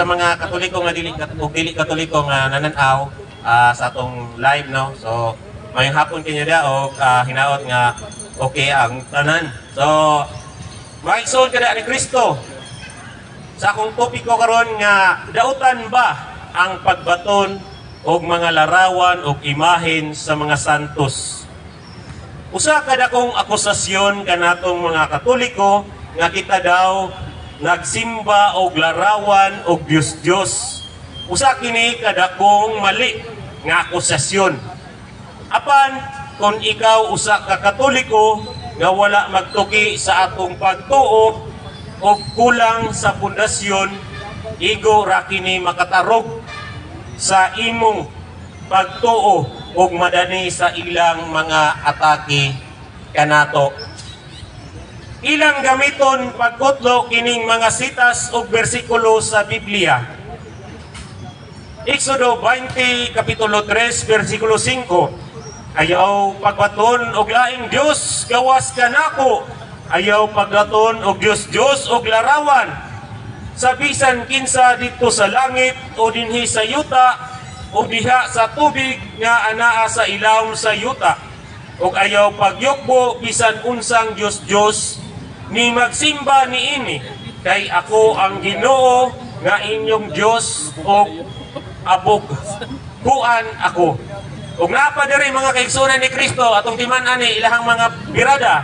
sa mga katoliko nga dili ug dili katoliko nga nananaw ah, sa atong live no. So may hapon kinyo dia og ah, hinaot nga okay ang tanan. So maigsoon kada ni Kristo. Sa akong topiko karon nga dautan ba ang pagbaton og mga larawan og imahen sa mga santos. Usa kada kong akusasyon kanatong mga Katoliko nga kita daw nagsimba og larawan og Dios-Dios. Usa kini kada kong mali nga akusasyon. Apan kung ikaw usa ka Katoliko nga wala magtuki sa atong pagtuo o kulang sa pundasyon, igo ra kini makatarog sa imong pagtuo ug madani sa ilang mga atake kanato. Ilang gamiton pagkutlo kining mga sitas ug bersikulo sa Biblia. Exodo 20 kapitulo 3 bersikulo 5. Ayaw pagbaton og laing Dios gawas kanako. Ayaw pagbaton og Dios Dios og larawan. Sa bisan kinsa dito sa langit o dinhi sa yuta o diha sa tubig nga anaa sa ilawom sa yuta. Og ayaw pagyukbo bisan unsang Dios Dios ni magsimba ni ini kay ako ang Ginoo nga inyong Dios og abog kuan ako. Ug napa diri mga kaigsunan ni Kristo atong timan ani ilahang mga birada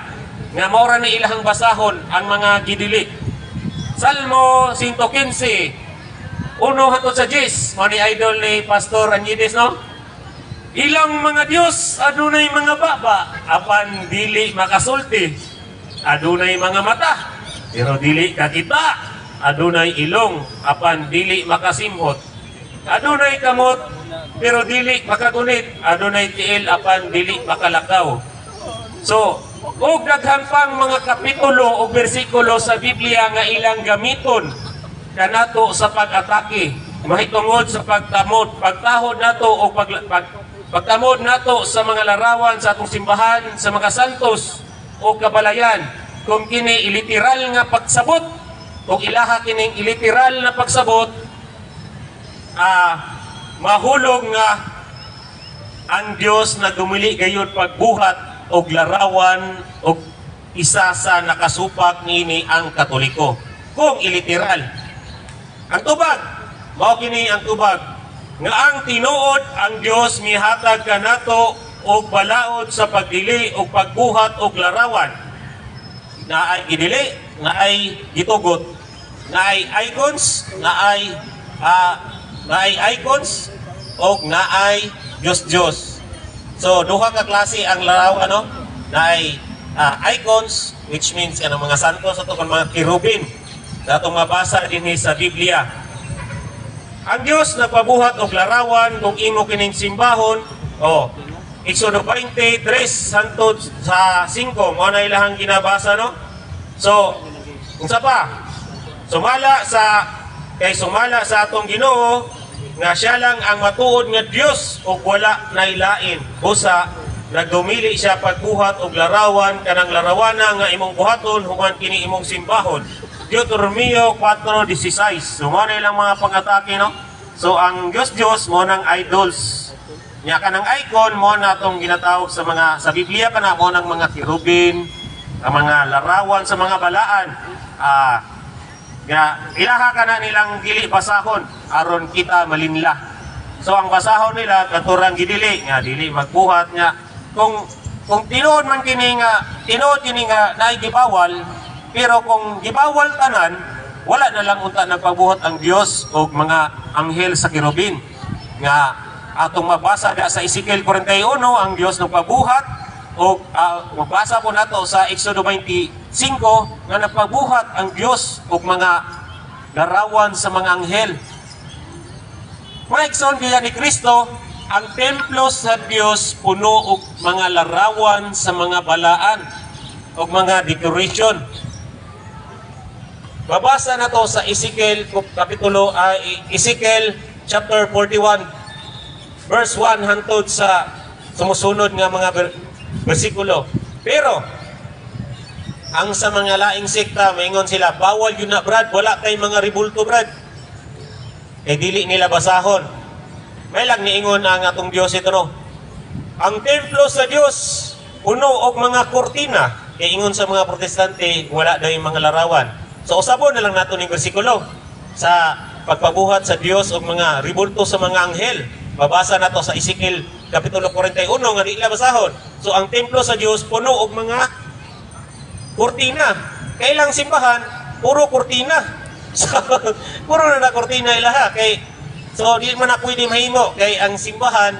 nga maura ni ilahang basahon ang mga gidili. Salmo 115 uno hatod sa 10 mo ni idol ni Pastor Anyides no? Ilang mga Dios adunay mga baba apan dili makasulti. Adunay mga mata pero dili kakita. Adunay ilong apan dili makasimhot. Adunay kamot pero dili makagunit. Adunay tiil apan dili makalakaw. So, og daghan pang mga kapitulo o bersikulo sa Biblia nga ilang gamiton kanato sa pag-atake. Mahitungod sa pagtamod, pagtahod nato o pag, pag, pagtamod nato sa mga larawan sa atong simbahan, sa mga santos o kabalayan. Kung kini iliteral nga pagsabot o ilaha kining iliteral na pagsabot, ah mahulog nga ang Dios na dumili gayon pagbuhat og larawan og isa sa nakasupak nini ang Katoliko. Kung iliteral. Ang tubag, mao kini ang tubag nga ang tinuod ang Dios mihatag kanato og balaod sa pagdili og pagbuhat og larawan na ay gidili, na ay gitugot, na ay icons, na ay ah, na ay icons o na ay Diyos Diyos. So duha ka klase ang larawan no? Na ay ah, icons which means ano mga santos ato kan mga kirubin. Sa atong mabasa din sa Biblia. Ang Dios nagpabuhat og larawan kung imo kining simbahon. Oh, Exodo 23 hantod sa 5 mo na ilahang ginabasa no. So, unsa pa? Sumala sa kay sumala sa atong Ginoo nga siya lang ang matuod nga Dios ug wala nailain. Busa nagdumili siya pagbuhat og larawan kanang larawana nga imong buhaton human kini imong simbahon. Deuteronomio 4:16. So mo na ilang mga pangatake no. So ang Dios Dios mo nang idols. Nya kanang icon mo na atong ginatawag sa mga sa Biblia kana mo nang mga kirubin, ang mga larawan sa mga balaan. Ah, nga ilaha ka na nilang dili basahon aron kita malinla. So ang basahon nila katurang gidili nga dili magbuhat nga kung kung tinuod man kini nga tinuod kini nga naay gibawal pero kung gibawal tanan wala na lang unta nagpabuhat ang Dios og mga anghel sa kirubin nga atong mabasa da sa Ezekiel 41 ang Dios nagpabuhat o uh, mabasa po nato sa Exodo 25 nga nagpabuhat ang Dios og mga larawan sa mga anghel. Maigsoon kaya ni Kristo, ang templo sa Dios puno og mga larawan sa mga balaan og mga decoration. Babasa na to sa Ezekiel kapitulo ay Ezekiel chapter 41 verse 1 hantod sa sumusunod nga mga ber- bersikulo. Pero ang sa mga laing sekta, maingon sila, bawal yun na brad, wala kay mga ribulto brad. kay dili nila basahon. May lang niingon ang atong Dios ito no. Ang templo sa Dios puno og mga kortina. Kay ingon sa mga protestante wala daw yung mga larawan. So usabon na lang nato ning bersikulo sa pagpabuhat sa Dios og mga ribulto sa mga anghel. Mabasa nato sa Ezekiel kapitulo 41 nga ila basahon. So ang templo sa Dios puno og mga kurtina. Kailang simbahan, puro kurtina. So, puro na na kurtina ilaha. Kay, so, di man na pwede mahimo. Kay ang simbahan,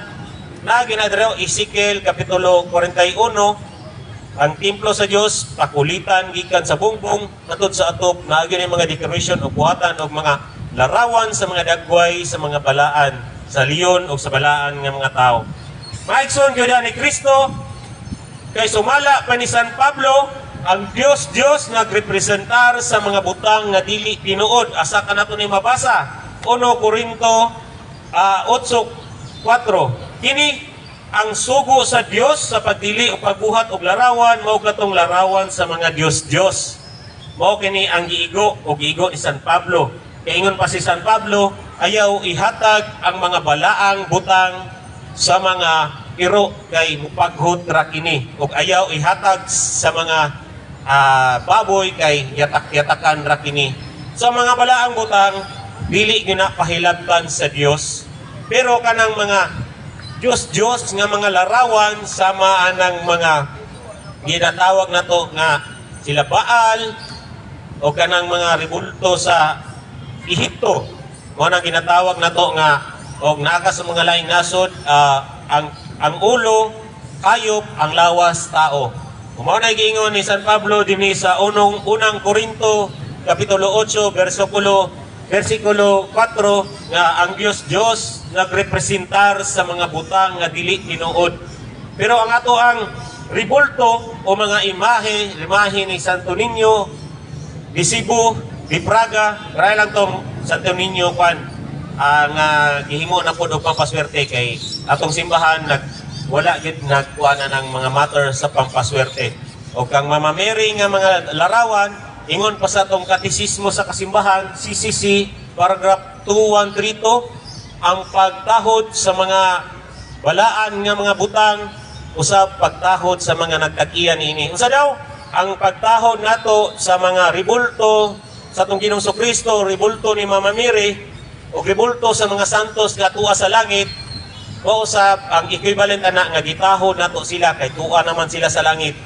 na ginadreo, Ezekiel, Kapitulo 41, ang templo sa Dios pakulitan gikan sa bungbong natud sa atop ni mga decoration o buhatan o mga larawan sa mga dagway sa mga balaan sa leon o sa balaan ng mga tao. Maigsoon gyud ni Kristo kay sumala pa ni San Pablo ang Dios Dios nagrepresentar sa mga butang nga dili tinuod. Asa ka nato ni mabasa? 1 Korinto ah, 8:4 kini ang sugo sa Dios sa pagdili o pagbuhat og larawan mao katong larawan sa mga Dios Dios mao kini ang giigo o giigo ni San Pablo. Kay ingon pa si San Pablo ayaw ihatag ang mga balaang butang sa mga iro kay mupaghot ra kini. Ug ayaw ihatag sa mga ah, baboy kay yatak-yatakan ra kini. Sa mga balaang butang dili gina pahilabtan sa Dios. Pero kanang mga Diyos Diyos nga mga larawan sama anang mga ginatawag na to nga sila Baal o kanang mga ribulto sa Ehipto mo nang ginatawag na to nga og naka sa mga laing nasod ah, ang ang ulo kayop ang lawas tao Mao na giingon ni San Pablo dinhi sa unong unang Korinto kapitulo 8 bersikulo versikulo 4 nga ang Dios Dios nagrepresentar sa mga butang nga dili tinuod. Pero ang ato ang ribulto o mga imahe, imahe ni Santo Niño, di Cebu, di Praga, kaya lang tong Santo Niño kwan ang uh, gihimo na pud og pampaswerte kay atong simbahan nag wala gid nagkuha na ng mga matter sa pampaswerte. O kang Mama Mary nga mga larawan, ingon pa sa atong katisismo sa kasimbahan, CCC, paragraph 2132, ang pagtahod sa mga balaan nga mga butang usab pagtahod sa mga nagtag-iya niini. Unsa daw? Ang pagtahod nato sa mga ribulto sa atong Ginoong Kristo, ribulto ni Mama Mary, o ribulto sa mga santos nga tuwa sa langit, o usab ang equivalent ana nga gitahod nato sila kay tuwa naman sila sa langit.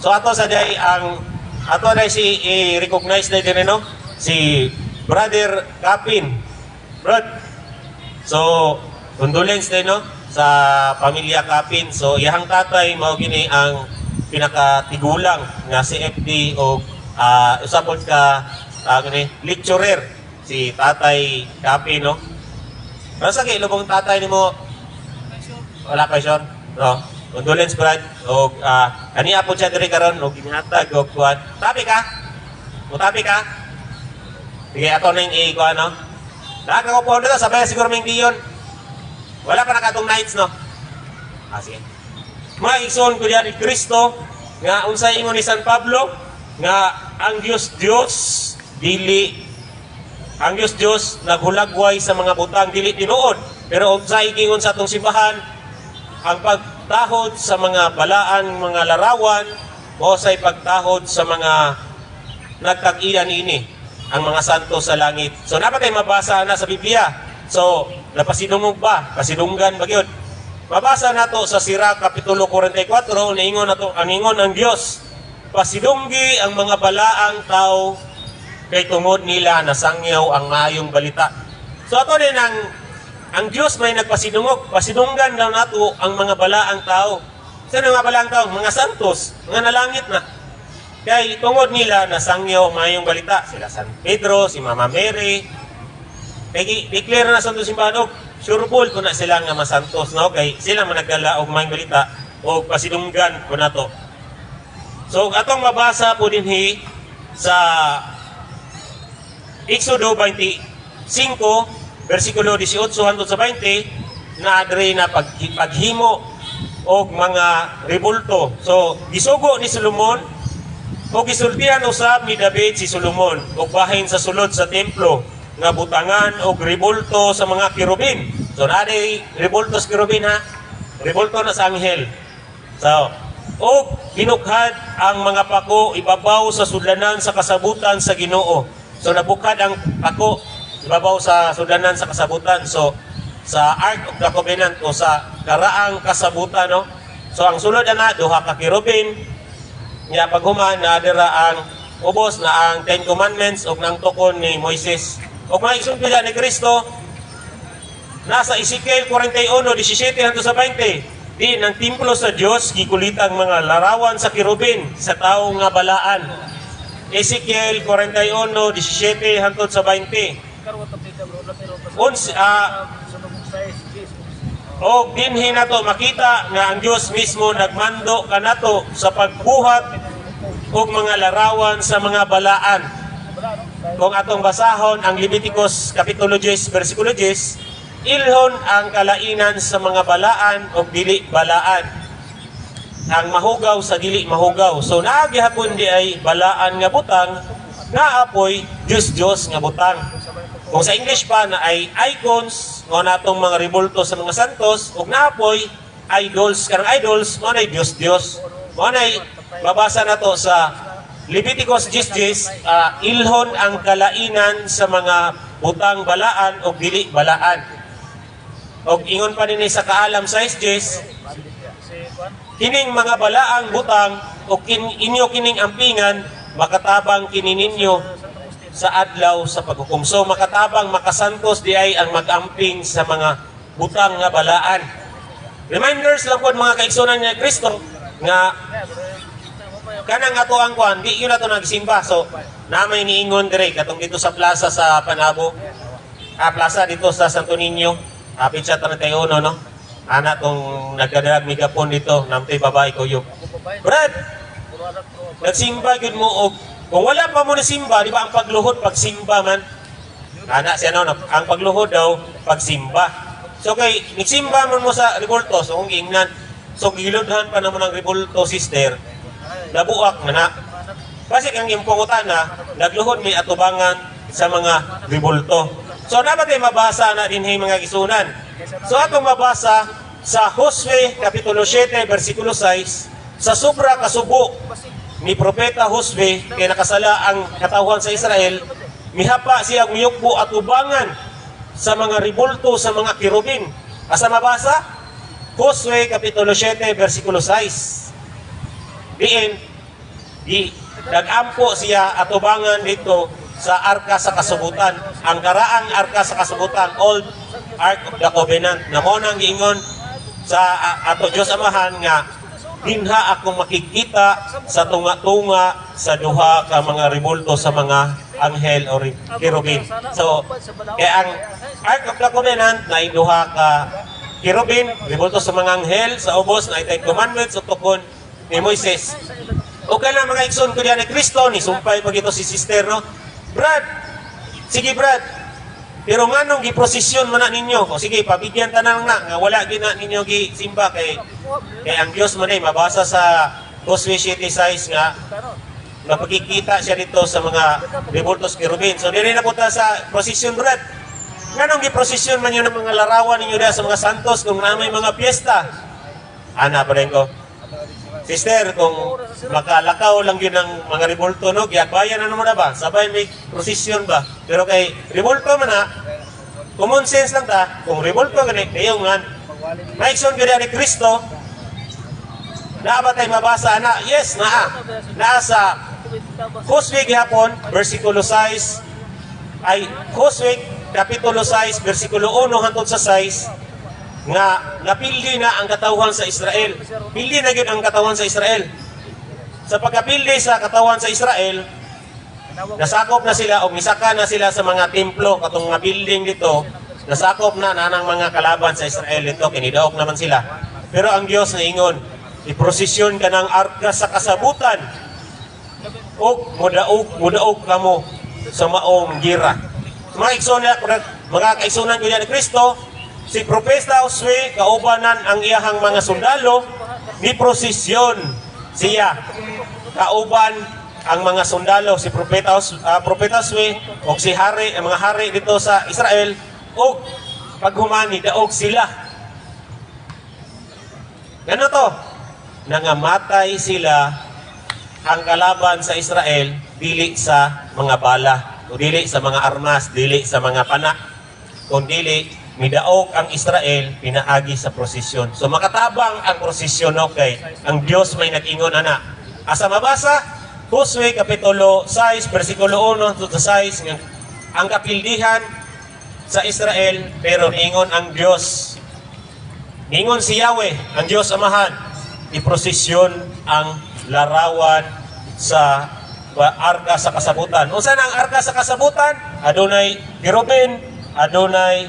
So ato sa day ang ato na si i-recognize na din no si Brother Kapin. Brad. So condolence din no sa pamilya Kapin. So iyang tatay mao gini ang pinakatigulang nga si FD o uh, usapod ka uh, gani lecturer si Tatay Kapin no. Nasa kay lubong tatay nimo wala pa siya. No. Condolence Brad. O uh, kaniya po siya diri karon og ginihatag og kuan. Tabi ka. Mutabi ka. Sige ato ning i kuan no. Daga ko po dito sabay siguro ming diyon. Wala pa nakatong nights no. Ah sige. Maigsoon ko diyan ni Kristo nga unsay ingon ni San Pablo nga ang Dios Dios dili ang Dios Dios naghulagway sa mga butang dili tinuod pero unsay gingon sa atong simbahan ang pagtahod sa mga balaan, mga larawan, o sa pagtahod sa mga nagtag-iyan ini, ang mga santo sa langit. So, dapat tayo mabasa na sa Biblia. So, napasidungog ba? Pasidunggan ba yun? Mabasa na to sa Sira Kapitulo 44, naingon na to, ang ingon ng Diyos, pasidunggi ang mga balaang tao kay tungod nila nasangyaw ang mayong balita. So, ato din ang ang Diyos may nagpasidungog, pasidunggan daw nato ang mga balaang tao. Sino nga balaang tao? Mga santos, mga nalangit na. Kaya tungod nila nasangyaw mayong balita. Sila San Pedro, si Mama Mary. Kaya declare na sa simbahan, oh, sure full ko na sila nga masantos, no? Kay sila managdala og mayong balita o pasidunggan ko na to. So, atong mabasa po din hi sa Exodo 25, versikulo 18 hangtod sa 20 na adre na pag, paghimo og mga rebulto. So gisugo ni Solomon o gisultihan usab ni David si Solomon og bahin sa sulod sa templo nga butangan og rebulto sa mga kirubin. So naday rebulto sa kirubin ha. Rebulto na sa anghel. So, o ginukhad ang mga pako ibabaw sa sudlanan sa kasabutan sa Ginoo. So nabukad ang pako ibabaw sa sudlanan sa kasabutan. So sa Ark of the Covenant o sa karaang kasabutan no. So ang sulod na duha ka kirubin nya paghuman na dira ang ubos na ang Ten Commandments ug nang tukon ni Moises. Ug mga igsoon ni Kristo nasa Ezekiel 41:17 hangtod sa 20 di ng templo sa Dios gikulit ang mga larawan sa kirubin sa tao nga balaan. Ezekiel 41:17 hangtod sa 20. Uns ah o dinhi nato makita nga ang Dios mismo nagmando kanato sa pagbuhat og mga larawan sa mga balaan. Kung atong basahon ang Leviticus kapitulo 10 bersikulo 10, ilhon ang kalainan sa mga balaan o dili balaan. Ang mahugaw sa dili mahugaw. So naagihapon di ay balaan nga butang, naapoy Diyos Diyos nga butang. Kung sa English pa na ay icons, o natong mga rebulto sa mga santos, ug naapoy idols, karang idols, mo na Diyos Diyos. Mo na babasa na to sa Leviticus 10:10, ah, ilhon ang kalainan sa mga butang balaan o dili balaan. Og ingon pa din sa kaalam sa SJs, kining mga balaang butang o kin, inyo kining ampingan, makatabang kini ninyo sa adlaw sa paghukom. So makatabang makasantos di ay ang magamping sa mga butang nga balaan. Reminders lang po mga kaigsunan ni Kristo nga kanang ato ang kwan, di yun ato nagsimba. So, namay niingon dire katong dito sa plaza sa Panabo. Ah, plaza dito sa Santo Niño. Apit sa 31, no? Ana tong nagdadag megapon dito, namtay babae ko yung. Brad, nagsimba gyud mo og kung wala pa mo na simba, di ba ang pagluhod pagsimba man. Ana siya no, ang pagluhod daw pagsimba. So kay nagsimba man mo sa revolto, so kung giingnan, so giludhan pa naman ang revolto sister, nabuak na na. Basi ang impungutan na, nagluhod may atubangan sa mga revolto. So dapat ay mabasa na din mga kisunan. So atong mabasa sa Josue Kapitulo 7, versikulo 6, sa sobra kasubo ni Propeta Josue kay nakasala ang katawan sa Israel, mihapa siya miyukbo at ubangan sa mga ribulto sa mga kirubin. Asa mabasa? Josue Kapitulo 7, versikulo 6. Diin, di nagampo siya at ubangan dito sa Arka sa Kasubutan. Ang karaang Arka sa Kasubutan, Old Ark of the Covenant, na mo nang giingon sa a- ato Diyos Amahan nga dinha akong makikita sa tunga-tunga sa duha ka mga rebulto sa mga anghel o kirubin. So, kaya ang Ark of the Covenant na duha ka kirubin, rebulto sa mga anghel, sa ubos na itay commandments o tukon ni Moises. O ka mga ikson ko diyan ni Kristo, ni sumpay pag ito si sister, no? Brad, sige Brad, pero nga nung giprosesyon man na ninyo, o sige, pabigyan tanan na, nga wala gina ninyo gi simba kay kay ang Dios man ay mabasa sa Josue 7:6 nga mapagkikita siya dito sa mga revoltos kirubin. So dili na punta sa prosesyon brad. Nga nung giprosesyon man yun ng mga larawan ninyo sa mga santos kung na may mga piyesta. Ana pa ko. Sister, kung makalakaw lang yun ng mga revolto, no, giagbayan na naman na ba? Sabay may prosesyon ba? Pero kay revolto man na, common sense lang ta, kung revolto gani, kayo nga, maikson gani ni Kristo, naa ba tayo mabasa na? Yes, naa. Naa sa Josue gihapon, versikulo 6, ay Josue, kapitulo 6, versikulo 1 hangtod sa 6, nga napildi na ang katawan sa Israel. Pildi na gyud ang katawan sa Israel. Sa pagkapildi sa katawan sa Israel, nasakop na sila o misaka na sila sa mga templo katong nga building dito, nasakop na nanang mga kalaban sa Israel dito, kinidaok naman sila. Pero ang Dios na ingon, iprosesyon ka ng arka sa kasabutan o mudaog mudaog kamo sa maong gira. Mga igsoon mga kaigsunan ko ni Kristo, si Propeta Josue kaubanan ang iyahang mga sundalo ni prosesyon siya kauban ang mga sundalo si propeta uh, propeta Swe o si hari ang mga hari dito sa Israel og paghumani daog sila Gano to? Nangamatay sila ang kalaban sa Israel dili sa mga bala o dili sa mga armas, dili sa mga pana, kundi midaog ang Israel pinaagi sa prosesyon. So makatabang ang prosesyon okay. Ang Dios may nag-ingon ana. Asa mabasa? Josue kapitulo 6 bersikulo 1 to 6 nga ang kapildihan sa Israel pero ingon ang Dios Ingon si Yahweh, ang Diyos Amahan, iprosesyon ang larawan sa arka sa kasabutan. Unsa ang arka sa kasabutan? Adunay kirubin, adunay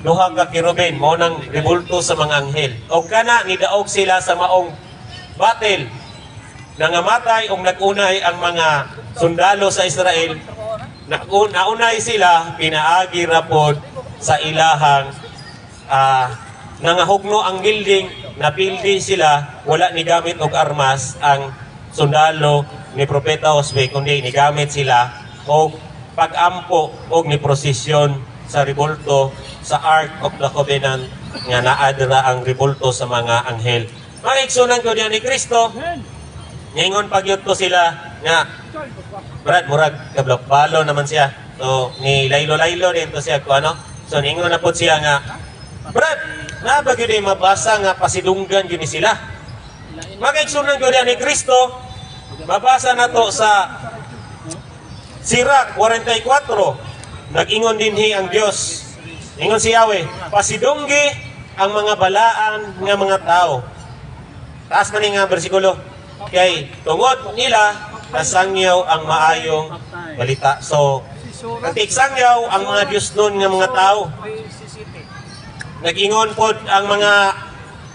duha ka kirubin, mao nang ribulto sa mga anghel. O kana nidaog sila sa maong batil. Nangamatay o nagunay ang mga sundalo sa Israel. Naunay sila pinaagi rapod sa ilahang uh, nangahugno ang building, napildi sila, wala ni gamit og armas ang sundalo ni Propeta Josue, kundi ni gamit sila og pagampo og ni prosesyon sa ribulto sa Ark of the Covenant nga naadra ang ribulto sa mga anghel. Maigsunan ko diyan ni Kristo, Ngayon pagyot ko sila nga Brad, murag kablok balo naman siya. So ni Laylo Laylo din to siya ko ano. So ningon na po siya nga Brad, na ba gyud mabasa nga pasidunggan gyud sila magaigsunan gyud ni Kristo mabasa na to sa Sirak 44 nag-ingon dinhi ang Dios ingon si Yahweh pasidunggi ang mga balaan nga mga tao taas man nga bersikulo kay tungod nila nasangyaw ang maayong balita so Nagtiksangyaw ang mga Diyos nun nga mga tao Nag-ingon pod ang mga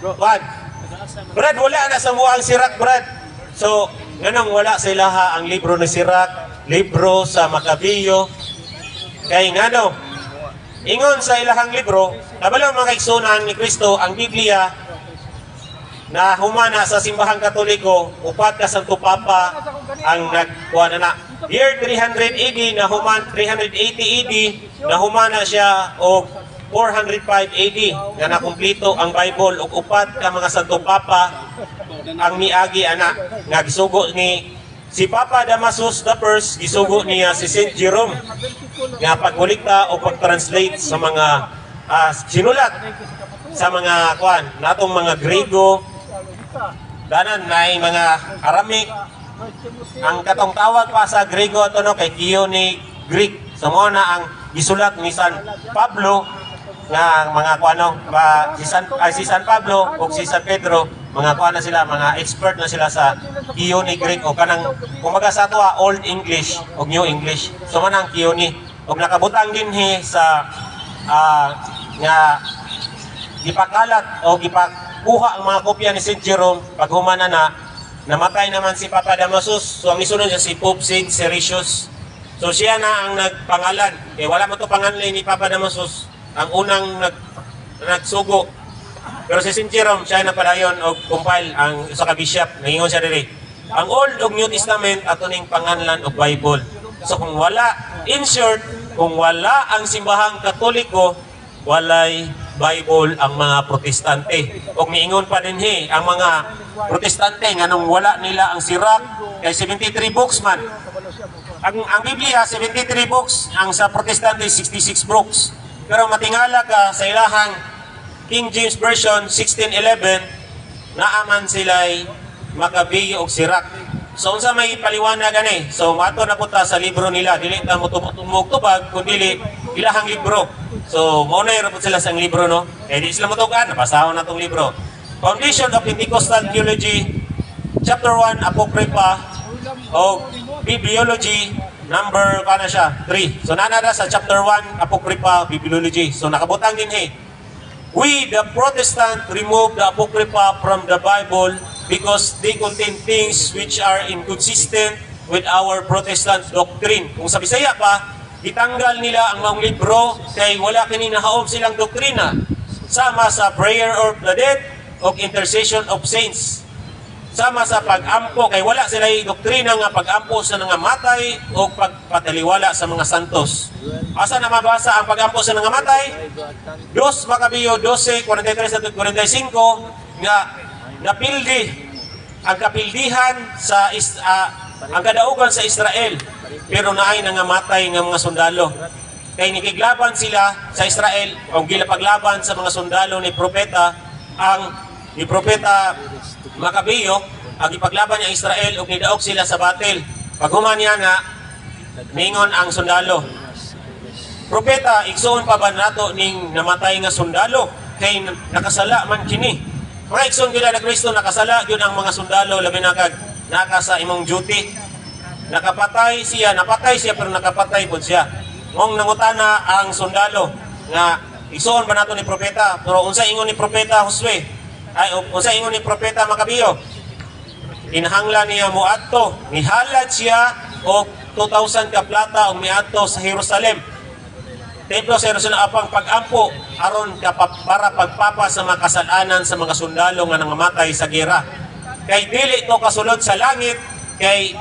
Brad. Brad, wala na sa muang sirak, Brad. So, ganang wala sa ilaha ang libro ni Sirak, libro sa Makabiyo. Kay ngano, ingon sa ilahang libro, kabalo mga kaigsunan ni Kristo, ang Biblia na humana sa simbahang katoliko, upat ka Santo Papa ang nagkuha na. Year 300 AD na human 380 AD na humana siya o 405 AD nga nakumplito ang Bible ug upat ka mga Santo Papa ang miagi ana nga gisugo ni si Papa Damasus the first gisugo niya si Saint Jerome nga pagkulikta o pag-translate sa mga uh, sinulat sa mga kwan natong mga Grego danan na mga Aramaic ang katong tawag pa sa Grego ato no kay ni Greek. So, na ang gisulat ni San Pablo nga mga kuano ba si San ay si San Pablo o si San Pedro mga kuano sila mga expert na sila sa Kioni Greek. O kanang kumaga sa ato Old English o New English. So manang Kioni o nakabutang din he sa uh, nga gipakalat o gipakuha ang mga kopya ni St. Jerome. Pag humana na namatay naman si Papa Damasus. So ang isunod siya si Pope Saint Sericius so siya na ang nagpangalan. Eh wala mo to pangalan ni Papa Damasus. Ang unang nag, nagsugo. Pero si St. Jerome, siya na padayon o compile ang isa ka bishop, nangingon siya diri. Ang Old ug New Testament ato ning panganlan og Bible. So kung wala, in short, kung wala ang simbahang katoliko, walay Bible ang mga protestante. O niingon pa din he, ang mga protestante nga nung wala nila ang sirak, kay 73 books man. Ang, ang Biblia, 73 books, ang sa protestante, 66 books. Pero matingala ka sa ilahang King James Version 1611 naaman sila'y makabiyo og sirak. So unsa may paliwanag gani? So mato na punta sa libro nila dili ta mo tumog tubag kun dili ilahang libro. So mo na ra sila sa libro no. Eh di sila motugan nabasahon na tong libro. Foundation of Pentecostal Theology chapter 1 Apocrypha o Bibliology number kana siya 3 so nanada sa chapter 1 apocrypha bibliology so nakabutang din he we the protestant remove the apocrypha from the bible because they contain things which are inconsistent with our protestant doctrine. Kung sa Bisaya pa itanggal nila ang mga libro kay wala kini nahaom silang doktrina. Sama sa prayer of the dead o intercession of saints sama sa pagampo kay wala sila doktrina nga pagampo sa nga matay o pagpataliwala sa mga santos. Asa na mabasa ang pagampo sa nga matay? Dos Makabiyo 12, 43 at 45 nga napildi ang kapildihan sa ah, ang kadaugan sa Israel pero naay nangamatay nga mga sundalo kay nikiglaban sila sa Israel o gilapaglaban sa mga sundalo ni propeta ang ni propeta Makabiyo ang ipaglaban niya Israel ug nidaog sila sa batil paghuman niya nga ningon ang sundalo. Propeta igsoon pa ba nato ning namatay nga sundalo? Kay nakasala man kini. Mga igsoon gila na Kristo nakasala gyud ang mga sundalo labi na kag naka sa imong duty. Nakapatay siya napatay siya pero nakapatay pud siya. Mong nangutana ang sundalo nga igsoon ba nato ni propeta? Pero unsa ingon ni propeta Josue ay unsa ingon ni propeta Makabiyo inhanglan niya muadto nihalad siya og 2,000 ka plata og miadto sa Jerusalem Templo sa Jerusalem apang pagampo aron para pagpapa sa mga kasalanan sa mga sundalo nga nangamatay sa gera. Kay dili to kasulod sa langit kay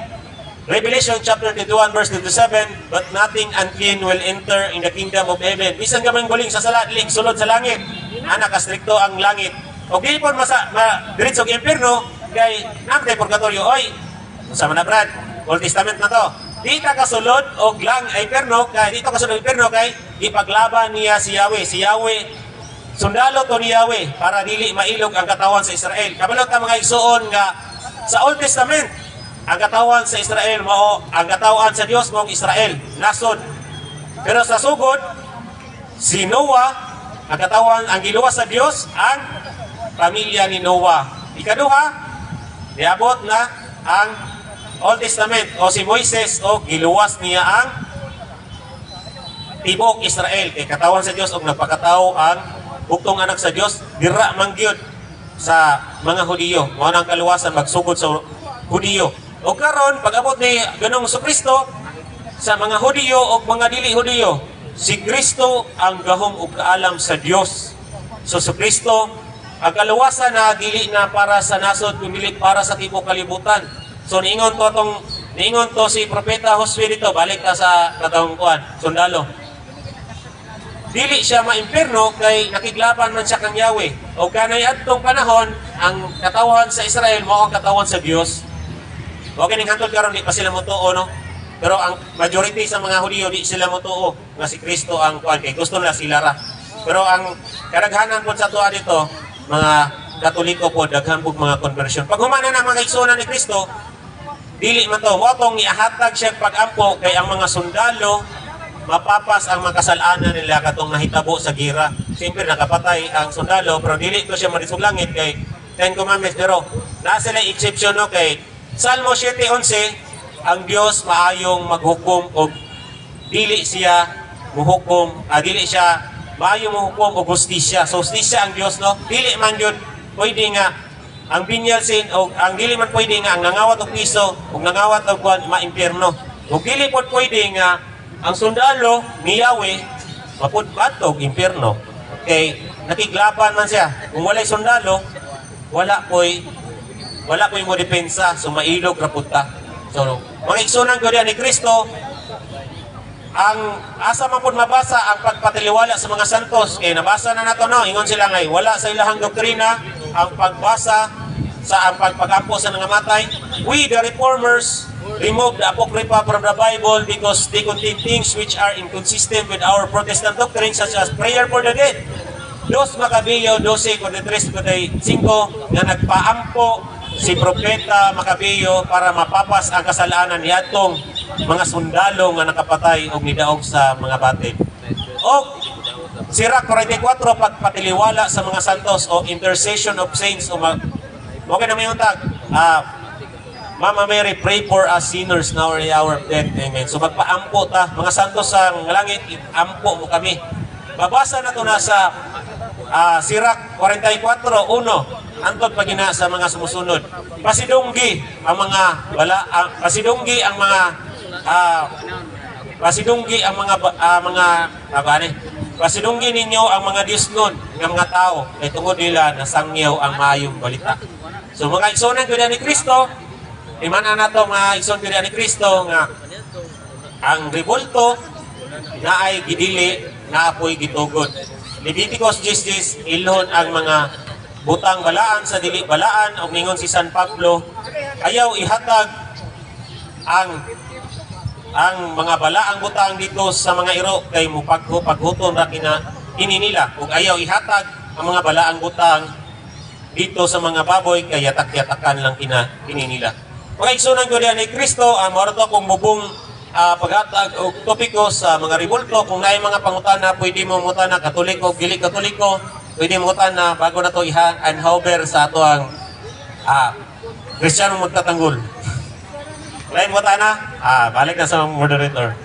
Revelation chapter 21 verse 27 but nothing unclean will enter in the kingdom of heaven. Bisan ka man guling sa sala dili sulod sa langit. Ana ka strikto ang langit. Og dili pon masa ma, diretso og impierno kay namtay purgatorio oy. Sa na brad, Old Testament na to. Di ka kasulod og lang ay perno kay dito kasulod og perno kay ipaglaban niya si Yahweh. Si Yahweh sundalo to ni Yahweh para dili mailog ang katawan sa Israel. Kabalot ka mga igsuon nga sa Old Testament ang katawan sa Israel mao ang katawan sa Dios mao Israel, nasod. Pero sa sugod si Noah ang katawan ang giluwas sa Dios ang pamilya ni Noah. Ikaduha, niabot na ang Old Testament. O si Moises o giluwas niya ang tibok Israel. Kay katawan sa Dios og nagpakatao ang buktong anak sa Dios dira man gyud sa mga Hudiyo. Mao nang kaluwasan magsugod sa Hudiyo. O karon pag-abot ni ganong sa Kristo sa mga Hudiyo o mga dili Hudiyo si Kristo ang gahom ug kaalam sa Dios so sa Kristo ang kaluwasan na dili na para sa nasod kundi para sa tibok kalibutan So niingon to tong niingon to si propeta Josue dito balik ta sa katong kuan sundalo. Dili siya maimpierno kay nakiglaban man siya kang Yahweh. O kanay adtong panahon ang katawan sa Israel mao ang katawan sa Dios. Okay ning hantod karon di pa sila motuo no. Pero ang majority sa mga Hudiyo di sila motuo nga si Kristo ang kuan kay gusto nila sila ra. Pero ang kadaghanan po sa tuwa dito mga Katoliko po daghan po mga conversion. Pag humana na mga igsoon ni Kristo, dili man to motong ihatag siya pagampo kay ang mga sundalo mapapas ang mga kasalanan nila katong nahitabo sa gira. Siyempre nakapatay ang sundalo pero dili ko siya marisog langit kay Ten Commandments pero naa sila exception no kay Salmo 7:11 ang Dios maayong maghukom og dili siya muhukom ah, dili siya maayong muhukom og hustisya. So hustisya ang Dios no. Dili man yun pwede nga ang binyal sin o ang dili man pwede nga ang nangawat og piso ug nangawat og kuan maimpierno. Ug dili pod pwede nga ang sundalo ni Yahweh mapud impierno. Okay, nakiglaban man siya. Kung walay sundalo, wala koy wala koy mo depensa so mailog ra. So, mga igsunan ko ni Kristo, ang asa man pud mabasa ang pagpatiliwala sa mga santos kay nabasa na nato no? Ingon sila ngay wala sa ilahang doktrina ang pagbasa sa ang pagpagampo sa mga matay. We the reformers remove the apocrypha from the bible because they contain things which are inconsistent with our protestant doctrine such as prayer for the dead. Dos Makabiyo 12 43 5 nga nagpaampo si propeta Makabiyo para mapapas ang kasalanan niadtong mga sundalo nga nakapatay og nidaog sa mga batin. O Sira 44 pagpatiliwala sa mga santos o intercession of saints o mag Okay na may untag. Ah Mama Mary, pray for us sinners now or in of death. Amen. So magpaampo ta. Mga santos sa langit, ampo mo kami. Babasa na to na sa ah, Sirak 44, 1. Antod pagina sa mga sumusunod. Pasidunggi ang mga wala, ah, pasidunggi ang mga ah, pasidunggi ang mga ah, mga ah, bani? Pasidunggi ninyo ang mga Diyos nun, ng mga tao, kay tungod nila nasangyaw ang maayong balita. So mga igsoon gyud ni Kristo, imana na to mga igsoon ni Kristo nga ang revolto na ay gidili na apoy gitugod. Leviticus 10 ilhon ang mga butang balaan sa dili balaan og ningon si San Pablo ayaw ihatag ang ang mga balaang butang dito sa mga iro kay mupagho paghuton ra kina kini nila ug ayaw ihatag ang mga balaang butang dito sa mga baboy kay yatak-yatakan lang kina kini nila. Mga igsunan ko ni Kristo, ang uh, to kung mubong ah, paghatag og topiko sa mga ribulto kung naay mga pangutana pwede mo mutana katoliko dili katoliko pwede mo mutana bago na to iha unhover sa ato ang ah Kristiyano magtatanggol. Lain mo tana? Ah, balik na sa moderator.